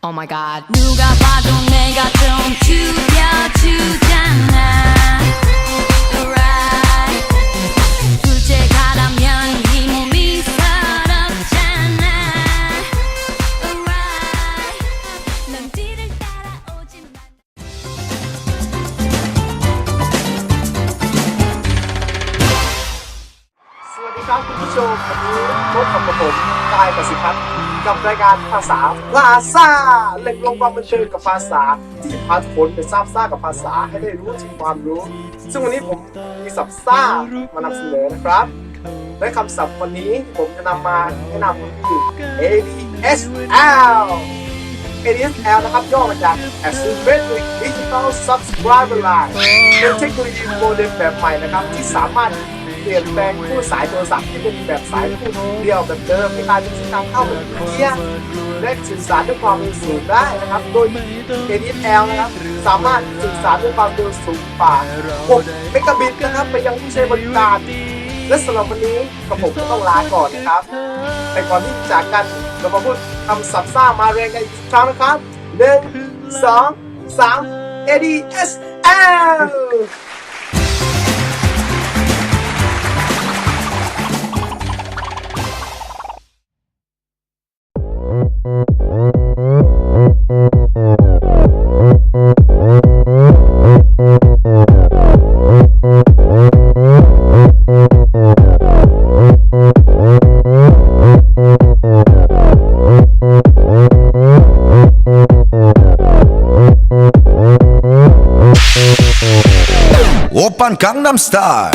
Oh my God. 누가 봐도 ครับคุณผู้ชมวันนี้พบกับผมกายประสิทธิ์พัฒน์กับรายการภาษาพลาซ่าเล็กลงความบันเทิงกับภาษา ที่พาทุกคนไปทราบซ่ากับภาษาให้ได้รู้ถึงความรู้ ซึ่งวันนี้ผมมีศัพท์ซ่ามานำเสนอนะครับ และคำศัพท์วันนี้ผมจะนำมาแนะนำคือ ADSL ADSL นะครับย่อมาจาก Asymmetric Digital Subscriber Line เป็นเทคโนโลยีโมเด็มแบบใหม่นะครับที่สามารถ ปลี่ยนแปลงคู่สายโทรศัพท์ที่เป็นแบบสายคู่เดียวแบบเดิมให้กลายเป็นการเข้าแบบเทียและสื่อสารด้วยความเร็วสูงได้นะครับ โดย ADSL นะครับสามารถสื่อสารด้วยความเร็วสูงกว่า6เมกะบิตนะครับไปยังผู้ใช้บริการและสำหรับวันนี้กระผมก็ต้องลาก่อนนะครับ แต่ก่อนที่จะจากกันเรามาพูดคำศัพท์ซ่ามาเรียงกันอีกครั้งนะครับหนึ่งสองสาม ADSL 오빤 강남스타일